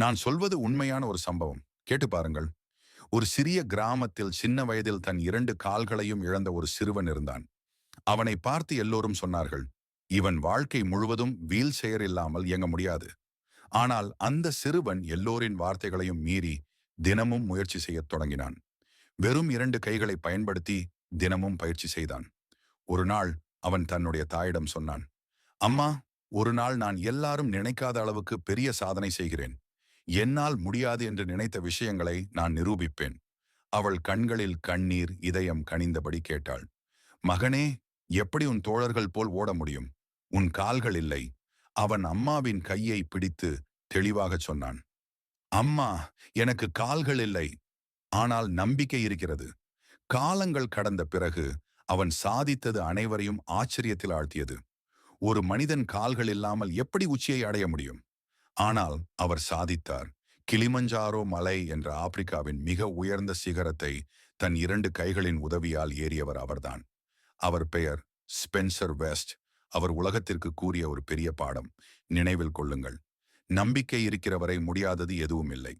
நான் சொல்வது உண்மையான ஒரு சம்பவம். கேட்டு பாருங்கள். ஒரு சிறிய கிராமத்தில் சின்ன வயதில் தன் இரண்டு கால்களையும் இழந்த ஒரு சிறுவன் இருந்தான். அவனை பார்த்து எல்லோரும் சொன்னார்கள் இவன் வாழ்க்கை முழுவதும் வீல் செயர் இல்லாமல் இயங்க முடியாது. ஆனால் அந்த சிறுவன் எல்லோரின் வார்த்தைகளையும் மீறி தினமும் முயற்சி செய்யத் தொடங்கினான். வெறும் இரண்டு கைகளை பயன்படுத்தி தினமும் பயிற்சி செய்தான். ஒரு நாள் அவன் தன்னுடைய தாயிடம் சொன்னான் அம்மா ஒரு நாள் நான் எல்லாரும் நினைக்காத அளவுக்கு பெரிய சாதனை செய்கிறேன். என்னால் முடியாது என்று நினைத்த விஷயங்களை நான் நிரூபிப்பேன். அவள் கண்களில் கண்ணீர் இதயம் கனிந்தபடி கேட்டாள். மகனே எப்படி உன் தோழர்கள் போல் ஓட முடியும்? உன் கால்கள் இல்லை. அவன் அம்மாவின் கையை பிடித்து தெளிவாகச் சொன்னான். அம்மா எனக்கு கால்கள் இல்லை. ஆனால் நம்பிக்கை இருக்கிறது. காலங்கள் கடந்த பிறகு அவன் சாதித்தது அனைவரையும் ஆச்சரியத்தில் ஆழ்த்தியது. ஒரு மனிதன் கால்கள் இல்லாமல் எப்படி உச்சியை அடைய முடியும்? ஆனால் அவர் சாதித்தார். கிளிமஞ்சாரோ மலை என்ற ஆப்பிரிக்காவின் மிக உயர்ந்த சிகரத்தை தன் இரண்டு கைகளின் உதவியால் ஏறியவர் அவர்தான். அவர் பெயர் ஸ்பென்சர் வெஸ்ட். அவர் உலகத்திற்கு கூறிய ஒரு பெரிய பாடம். நினைவில் கொள்ளுங்கள். நம்பிக்கை இருக்கிறவரை முடியாதது எதுவும் இல்லை